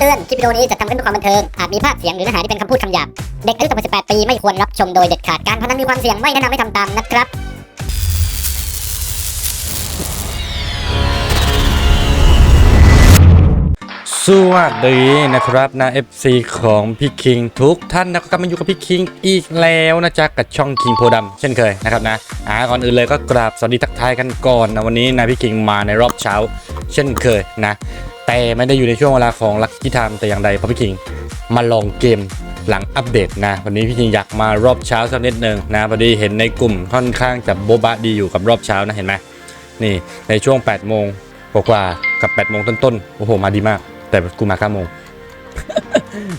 เตือน คลิปวิดีโอนี้จะทำขึ้นเพื่อความบันเทิง อาจมีภาพเสียงหรือเนื้อหาที่เป็นคำพูดคำหยาบ เด็กอายุต่ำกว่า 18 ปีไม่ควรรับชมโดยเด็ดขาด การพนันมีความเสี่ยงไม่แนะนำให้ทำตามนะครับ สวัสดีนะครับนะ FC ของพี่คิงทุกท่านนะก็กลับมาอยู่กับพี่คิงอีกแล้วนะจ๊ะกับช่องคิงโพดำเช่นเคยนะครับนะอ่าก่อนอื่นเลยก็กราบสวัสดีทักทายกันก่อนนะวันนี้นะพี่คิงมาในรอบเช้า เช่นเคยนะ แต่ไม่ได้อยู่ในช่วงเวลาของลักกี้ไทม์แต่อย่างใดเพราะพี่คิงมาลองเกมหลังอัปเดตนะ วันนี้พี่คิงอยากมารอบเช้าสักนิดหนึ่งนะพอดีเห็นในกลุ่มค่อนข้างจะโบบะดีอยู่กับรอบเช้านะเห็นไหมนี่ในช่วง8โมงกว่ากับ8โมงต้นๆโอ้โหมาดีมาก แต่กูมา9โมง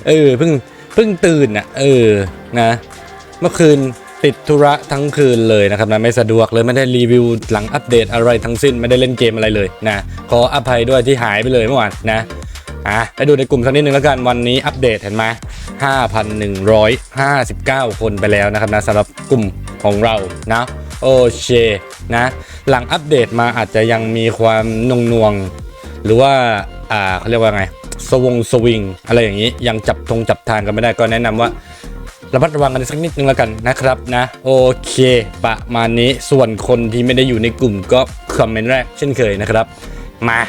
เออเพิ่งเพิ่งตื่นอะเออนะ เมื่อคืน ติดธุระทั้งคืนเลยนะครับนะไม่สะดวกเลยไม่ได้รีวิวหลังอัปเดตอะไรทั้งสิ้นไม่ได้เล่นเกมอะไรเลยนะขออภัยด้วยที่หายไปเลยเมื่อวานนะอะไปดูในกลุ่มสักนิดนึงแล้วกันวันนี้อัปเดตเห็นไหม5,159 คนไปแล้วนะครับนะสำหรับกลุ่มของเรานะโอเคนะหลังอัปเดตมาอาจจะยังมีความนงนวง หรือว่าอ่าเขาเรียกว่าไงสวงสวิงอะไรอย่างนี้ยังจับทงจับทางกันไม่ได้ก็แนะนำว่า ระมัดระวังกันสักนิดนึงแล้วกันนะครับนะโอเค ประมาณนี้ส่วนคนที่ไม่ได้อยู่ในกลุ่มก็คอมเมนต์แรกเช่นเคยนะครับ มา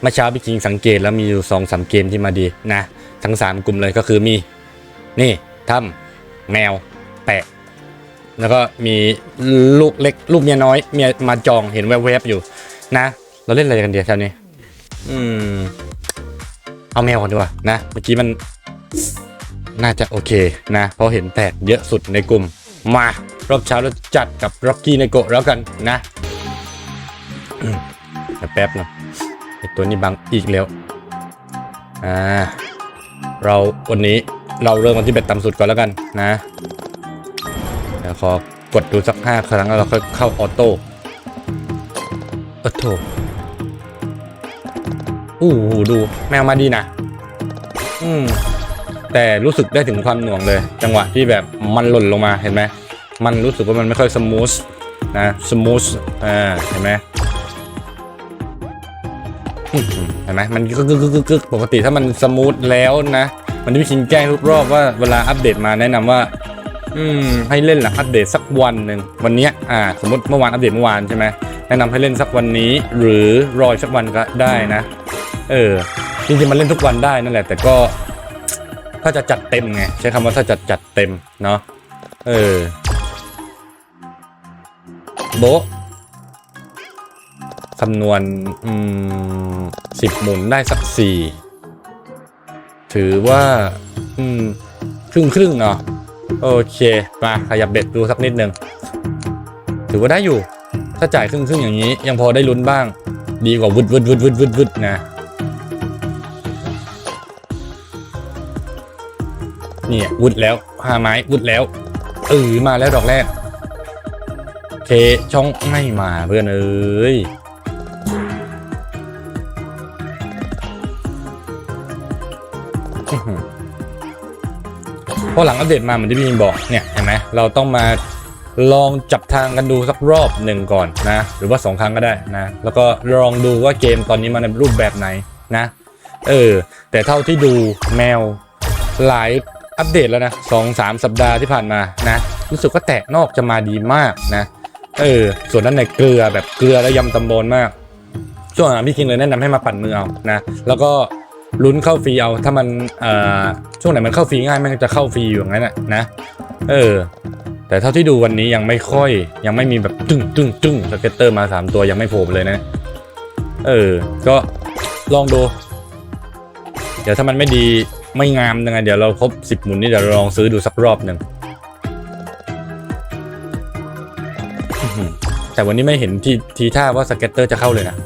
เมื่อเช้าพี่คิงสังเกตแล้วมีอยู่สองสามเกมที่มาดีนะ ทั้ง 3 กลุ่มเลยก็คือมี นี่ถ้ำแมว แปะ แล้วก็มีลูกเล็กลูกเมียน้อยเมียมาจองเห็นแวบๆอยู่ นะ เราเล่นอะไรกันเดียวเช้านี้ อืม เอาแมวก่อนดีกว่านะ เมื่อกี้มัน น่าจะโอเคนะเพราะเห็นแตกเยอะสุดในกลุ่ม มารอบเช้าเราจัดกับร็อกกี้ในโกะแล้วกันนะแป๊บหนะไอตัวนี้บังอีกแล้วอ่าเราวันนี้เราเริ่มกันที่เบ็ดต่ำสุดก่อนแล้วกันนะเดี๋ยวขอกดดูสักห้าครั้งแล้วเราค่อยเข้าออโต้เออโถอู้หูดูแมวมาดีนะ อืม แต่รู้สึกได้ถึงความหน่วงเลย จังหวะที่แบบมันหล่นลงมาเห็นไหมมันรู้สึกว่ามันไม่ค่อยสมูทนะสมูทอ่าเห็นไหมเห็นไหมมันกึกกึกกึกปกติถ้ามันสมูทแล้วนะ มันจะมีชิงแก้ทุกรอบว่าเวลาอัปเดตมาแนะนำว่า อืมให้เล่นหลังอัปเดตสักวันหนึ่งวันนี้อ่า สมมติเมื่อวานอัปเดตเมื่อวานใช่ไหมแนะนำให้เล่นสักวันนี้ หรือรอสักวันก็ได้นะ เออจริงๆมันเล่นทุกวันได้นั่นแหละ แต่ก็ ถ้าจะจัดเต็มไงใช้คำว่าถ้าจัดจัดเต็มเนาะเออโบคำนวณอืมสิบหมุนได้สักสี่ถือว่า อืม ครึ่งครึ่งเนาะโอเค มาขยับเบ็ดดูสักนิดหนึ่งถือว่าได้อยู่ ถ้าจ่ายครึ่งครึ่งอย่างนี้ ยังพอได้ลุ้นบ้าง ดีกว่าวุดวุดวุดวุดวุดวุดนะ เนี่ยวุดแล้วห้าไม้วุดแล้วเออมาแล้วดอกแรกเคช่องไม่มาเพื่อนเอ้ยพอหลังอัปเดตมาเหมือนที่พี่มินบอกเนี่ยเห็นไหมเราต้องมาลองจับทางกันดูสักรอบหนึ่งก่อนนะ หรือว่าสองครั้งก็ได้นะ แล้วก็ลองดูว่าเกมตอนนี้มาในรูปแบบไหนนะ เออ แต่เท่าที่ดูแมวหลาย อัปเดตแล้วนะสองสามสัปดาห์ที่ผ่านมานะรู้สึกว่าแตกนอกจะมาดีมากนะ เออ ส่วนนั้นในเกลือแบบเกลือและยำตำบลมาก ช่วงหลังพี่คิงเลยแนะนำให้มาปั่นมือเอานะ แล้วก็ลุ้นเข้าฟรีเอาถ้ามันเอ่อช่วงไหนมันเข้าฟรีง่ายมันจะเข้าฟรีอยู่อย่างนั้นนะนะ เออ แต่เท่าที่ดูวันนี้ยังไม่ค่อย ยังไม่มีแบบตึ้งตึ้งตึ้งสเก็ตเตอร์มาสามตัวยังไม่โผล่เลยนะ เออ ก็ลองดู เดี๋ยวถ้ามันไม่ดี ไม่งามยังไงเดี๋ยวเราครบสิบหมุนนี่เดี๋ยวเราลองซื้อดูสักรอบหนึ่งแต่วันนี้ไม่เห็นทีทีท่าว่าสเก็ตเตอร์จะเข้าเลยนะ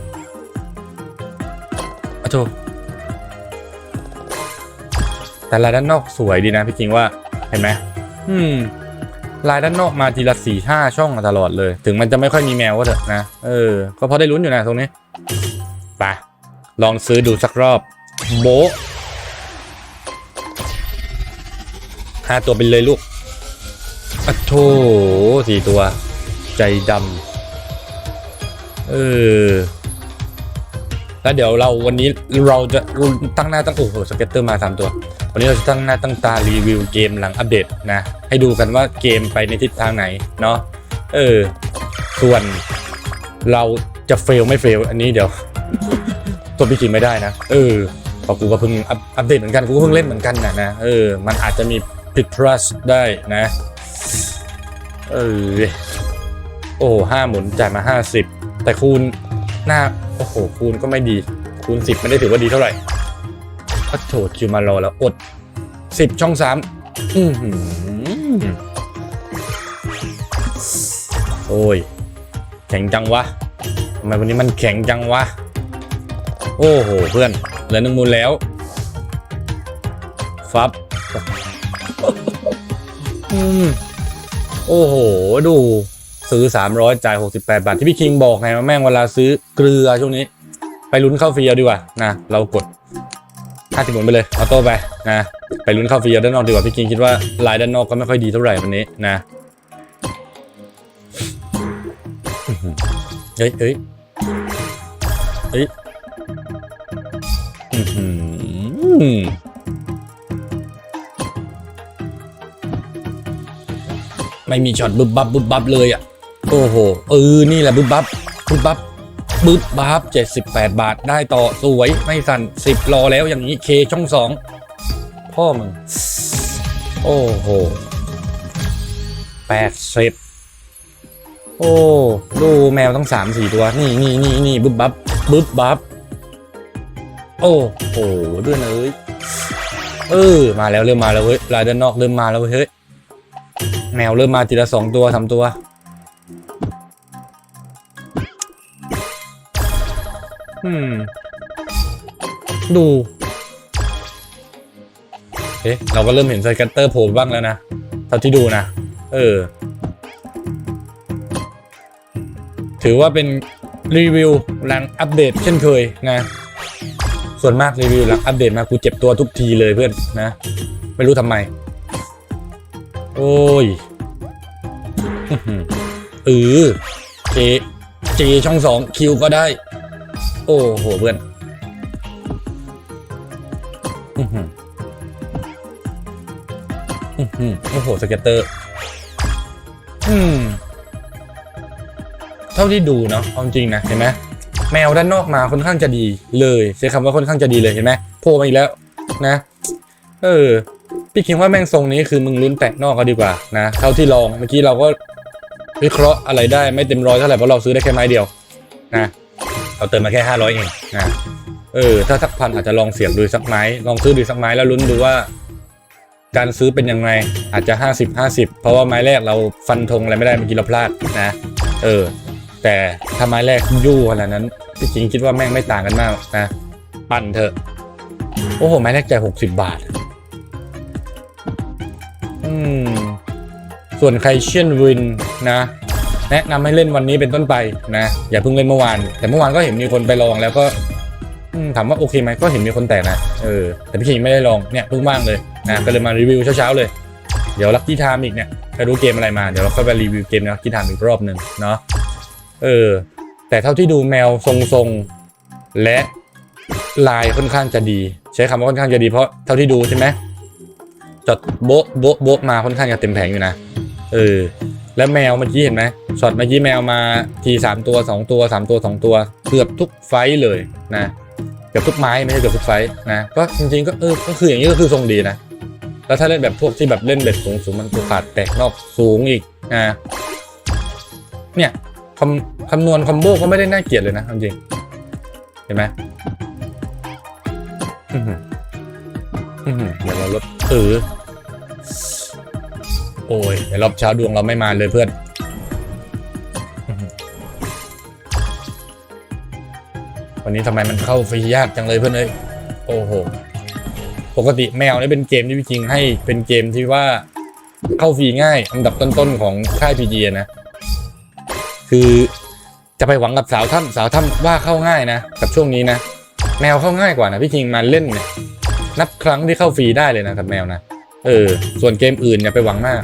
อะโจแต่ลายด้านนอกสวยดีนะพี่คิงว่าเห็นไหมอืม ลายด้านนอกมาทีละสี่ห้าช่องตลอดเลย ถึงมันจะไม่ค่อยมีแมวก็เถอะนะ เออ ก็พอได้ลุ้นอยู่นะตรงนี้ ไป ลองซื้อดูสักรอบ โบ ห้าตัวไปเลยลูกอะโถสี่ตัว ใจดำเออแล้วเดี๋ยวเราวันนี้เราจะตั้งหน้าตั้งโอ้โหสเก็ตเตอร์มาสามตัว วันนี้เราจะตั้งหน้าตั้งตารีวิวเกมหลังอัปเดตนะ ให้ดูกันว่าเกมไปในทิศทางไหนเนาะเออ ส่วนเราจะเฟลไม่เฟลอันนี้เดี๋ยวตัวพี่กินไม่ได้นะ เออพราะกูก็เพิ่งอัปอัปเดตเหมือนกัน กูก็เพิ่งเล่นเหมือนกันนะนะ เออ มันอาจจะมี ผิดพลาดได้นะ เออ โอ้ห้าหมุนจ่ายมาห้าสิบแต่คูณหน้า โอ้โห คูณก็ไม่ดี คูณสิบไม่ได้ถือว่าดีเท่าไหร่ก็โถคิวมารอแล้วอดสิบช่องสามโอ้ย แข็งจังวะทำไมวันนี้มันแข็งจังวะ โอ้โห เพื่อนเหลือหนึ่งมูลแล้ว ฟับ โอ้โห ดูซื้อ 300 จ่าย 68 บาท ที่พี่คิงบอกไงว่าแม่งเวลาซื้อเกลือช่วงนี้ ไปลุ้นเข้าฟรีเอาดีกว่านะเรากด50หมุนไปเลยออโต้ไปนะไปลุ้นเข้าฟรีเอาด้านนอกดีกว่าพี่คิงคิดว่าลายด้านนอกก็ไม่ค่อยดีเท่าไหร่วันนี้นะเฮ้ยเฮ้ยเฮ้ย ไม่มีช็อตบึบบับบึบบับเลยอะ โอ้โหเออนี่แหละบึบบับบึบบับบึบบับเจ็ดสิบแปดบาทได้ต่อสวยไม่สั่นสิบรอแล้วอย่างนี้เคช่องสองพ่อมึง โอ้โหแปดสิบโอ้ ดูแมวต้องสามสี่ตัว นี่นี่นี่นี่บึบบับบึบบับโอ้โหด้วยนะเอ้ยเออมาแล้วเริ่มมาแล้วเว้ยลายด้านนอกเริ่มมาแล้วเว้ยเฮ้ย แมวเริ่มมาทีละสองตัวสามตัว อืม ดู เอ๊ะ เราก็เริ่มเห็นสเก็ตเตอร์โผล่บ้างแล้วนะ เท่าที่ดูนะ เออ ถือว่าเป็นรีวิวหลังอัปเดตเช่นเคยนะ ส่วนมากรีวิวหลังอัปเดตมากูเจ็บตัวทุกทีเลยเพื่อนนะ ไม่รู้ทำไม โอ้ยอื้อหือ เออเจเจช่องสองคิวก็ได้ โอ้โหเพื่อนอื้อหืออื้อหือโอ้โหสเก็ตเตอร์ อืม เท่าที่ดูเนาะเอามจริงนะเห็นไหมแมวด้านนอกมาค่อนข้างจะดีเลยใช้คำว่าค่อนข้างจะดีเลยเห็นไหมโผล่มาอีกแล้ว นะ เออ พี่คิดว่าแม่งทรงนี้คือมึงลุ้นแตะนอกก็ดีกว่านะเท่าที่ลองเมื่อกี้เราก็ วิเคราะห์อะไรได้ไม่เต็มร้อยเท่าไหร่เพราะเราซื้อได้แค่ไม้เดียวนะเราเติมมาแค่ห้าร้อยเองนะเออถ้าสักพันอาจจะลองเสี่ยงดูสักไม้ลองซื้อดูสักไม้แล้วลุ้นดูว่า การซื้อเป็นยังไงอาจจะ 50 50 เพราะว่าไม้แรกเราฟันธงอะไรไม่ได้เมื่อกี้เราพลาดนะเออ แต่ถ้าไม้แรกยู่ขนาดนั้นจริงคิดว่าแม่งไม่ต่างกันมากนะปั่นเถอะ โอ้โหไม้แรกจ่ายหกสิบบาท อืม ส่วนใครเชียนวินนะแนะนำให้เล่นวันนี้เป็นต้นไปนะ อย่าเพิ่งเล่นเมื่อวาน แต่เมื่อวานก็เห็นมีคนไปลองแล้วก็ถามว่าโอเคไหมก็เห็นมีคนแตกนะเออแต่พี่คิงไม่ได้ลองเนี่ยเพิ่งว่างเลยนะก็เลยมารีวิวเช้าๆเลย เดี๋ยวลักกี้ไทม์อีกเนี่ยไปรู้เกมอะไรมาเดี๋ยวเราค่อยไปรีวิวเกมลักกี้ไทม์อีกรอบหนึ่งเนาะเออ แต่เท่าที่ดูแมวทรงๆและลายค่อนข้างจะดี ใช้คำว่าค่อนข้างจะดีเพราะเท่าที่ดูใช่ไหมจดโบ๊ะโบ๊ะโบ๊ะมาค่อนข้างจะเต็มแผงอยู่นะ เออ แล้วแมวเมื่อกี้เห็นไหมช็อตเมื่อกี้แมวมาทีสามตัวสองตัวสามตัวสองตัว เกือบทุกไฟเลยนะ เกือบทุกไม้ไม่ใช่เกือบทุกไฟนะ ก็จริงๆก็เออ ก็คืออย่างนี้ก็คือทรงดีนะ แล้วถ้าเล่นแบบพวกที่แบบเล่นเบ็ดสูงสูงมันกูขาดแตกนอกสูงอีกนะเนี่ยคำคำนวณคอมโบก็ไม่ได้น่าเกลียดเลยนะจริงเห็นไหมอื้อหืออื้อหือเดี๋ยวเราลดเออ โอ้ยเดี๋ยวรอบเช้าดวงเราไม่มาเลยเพื่อนอื้อหือวันนี้ทำไมมันเข้าฟรียากจังเลยเพื่อนเอ้ยโอ้โหปกติแมวนี่เป็นเกมที่พี่คิงให้เป็นเกมที่ว่าเข้าฟรีง่ายอันดับต้นๆของค่ายพีจีนะ คือจะไปหวังกับสาวถ้ำสาวถ้ำว่าเข้าง่ายนะ กับช่วงนี้นะ แมวเข้าง่ายกว่านะพี่คิงมาเล่นเนี่ยนับครั้งที่เข้าฟรีได้เลยนะกับแมวนะ เออ ส่วนเกมอื่นอย่าไปหวังมาก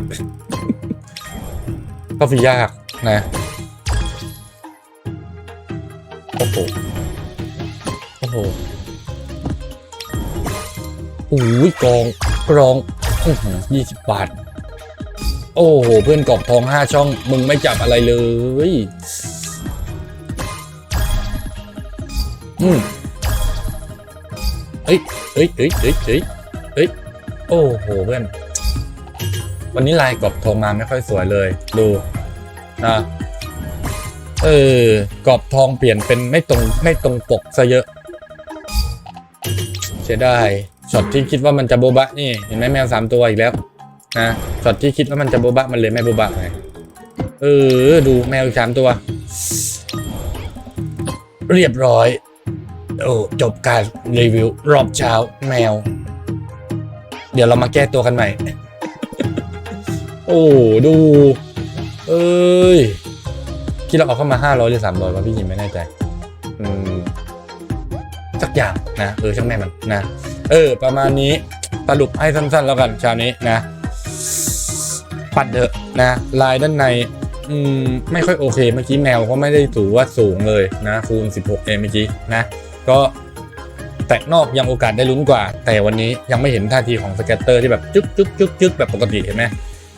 เข้าฟรียากนะโอ้โหโหโอ้ยกองกรองยี่สิบบาท โอ้โห เพื่อนกรอบทองห้าช่อง มึงไม่จับอะไรเลย อืมเฮ้ยเฮ้ยเฮ้ยเฮ้ยเฮ้ยเฮ้ย อ้โหเพื่อน วันนี้ลายกรอบทองมาไม่ค่อยสวยเลย ดูนะเออกรอบทองเปลี่ยนเป็นไม่ตรงไม่ตรงปกซะเยอะเสียดายช็อตที่คิดว่ามันจะโบบะนี่เห็นไหมแมวสามตัวอีกแล้วนะช็อตที่คิดว่ามันจะโบบะมันเลยไม่โบบะไงเออดูแมวอีกสามตัว เรียบร้อย โอ้จบการรีวิวรอบเช้าแมว เดี๋ยวเรามาแก้ตัวกันใหม่ โอ้ดู เอ้ยคิดเราเอาเข้ามาห้าร้อยหรือสามร้อยวะพี่ยิมไม่แน่ใจ อืมสักอย่างนะเออช่างแม่มันนะเออ ประมาณนี้สรุปให้สั้นๆแล้วกันเช้านี้นะ ปัดเถอะนะลายด้านในอืมไม่ค่อยโอเคเมื่อกี้แมวก็ไม่ได้ถือว่าสูงเลยนะคูณ 16เอเมื่อกี้นะ ก็ แตกนอกยังโอกาสได้ลุ้นกว่า แต่วันนี้ยังไม่เห็นท่าทีของสแกตเตอร์ที่แบบจึ๊กจึ๊กจึ๊กจึ๊กแบบปกติเห็นไหม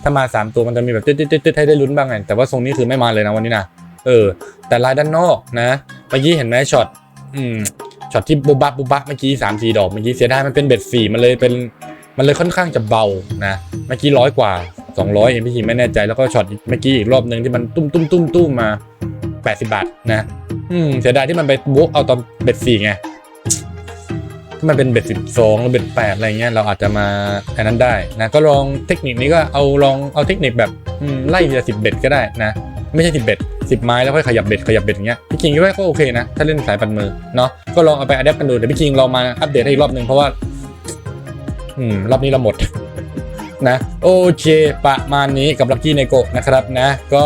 ถ้ามา 3 ตัวมันจะมีแบบตึ๊ดตึ๊ดตึ๊ดตึ๊ดให้ได้ลุ้นบ้างไงแต่ว่าทรงนี้คือไม่มาเลยนะวันนี้นะเออ แต่ลายด้านนอกนะเมื่อกี้เห็นไหมช็อตอืมช็อตที่บุบับบุบับเมื่อกี้สามสี่ดอกเมื่อกี้เสียดายมันเป็นเบ็ดสี่มันเลยเป็นมันเลยค่อนข้างจะเบานะเมื่อกี้ร้อยกว่า 200เองพี่ทีไม่แน่ใจแล้วก็ช็อตเมื่อกี้อีกรอบหนึ่งที่มันตุ้มตุ้มตุ้มตุ้มมา 80 บาทนะอืมเสียดายที่มันไปบวกเอาตอนเบ็ดสี่ไง มันเป็นเบ็ดสิบสองหรือเบ็ดแปดอะไรเงี้ยเราอาจจะมาอันนั้นได้นะก็ลองเทคนิคนี้ก็เอาลองเอาเทคนิคแบบไล่ทีละสิบเบ็ดก็ได้นะ ไม่ใช่สิบเบ็ดสิบไม้แล้วค่อยขยับเบ็ดขยับเบ็ดอย่างเงี้ยพี่คิงคิดว่าก็โอเคนะ ถ้าเล่นสายปันมือเนาะก็ลองเอาไปอัดแอปกันดูเดี๋ยวพี่คิงลองมาอัปเดตให้อีกรอบหนึ่งเพราะว่า อืม รอบนี้เราหมดนะโอเคประมาณนี้กับลักกี้ในโกะนะครับนะ ก็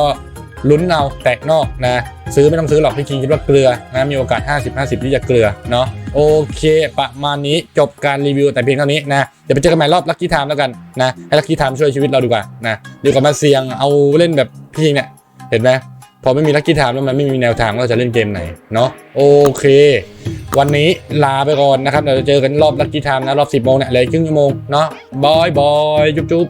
ลุ้นเอาแตกนอกนะซื้อไม่ต้องซื้อหรอกพี่คิงคิดว่าเกลือนะมีโอกาส 50 50 ที่จะเกลือเนาะโอเค ประมาณนี้จบการรีวิวแต่เพียงเท่านี้นะเดี๋ยวไปเจอกันใหม่รอบลักกี้ไทม์แล้วกันนะให้ลักกี้ไทม์ช่วยชีวิตเราดีกว่านะดีกว่ามาเสี่ยงเอาเล่นแบบพี่คิงเนี่ยเห็นไหมพอไม่มีลักกี้ไทม์แล้วมันไม่มีแนวทางว่าเราจะเล่นเกมไหนเนาะโอเค วันนี้ลาไปก่อนนะครับเดี๋ยวจะเจอกันรอบลักกี้ไทม์นะรอบ 10โมงเนี่ยเหลยครึ่งชั่วโมงเนาะบายบายจุ๊บจุ๊บ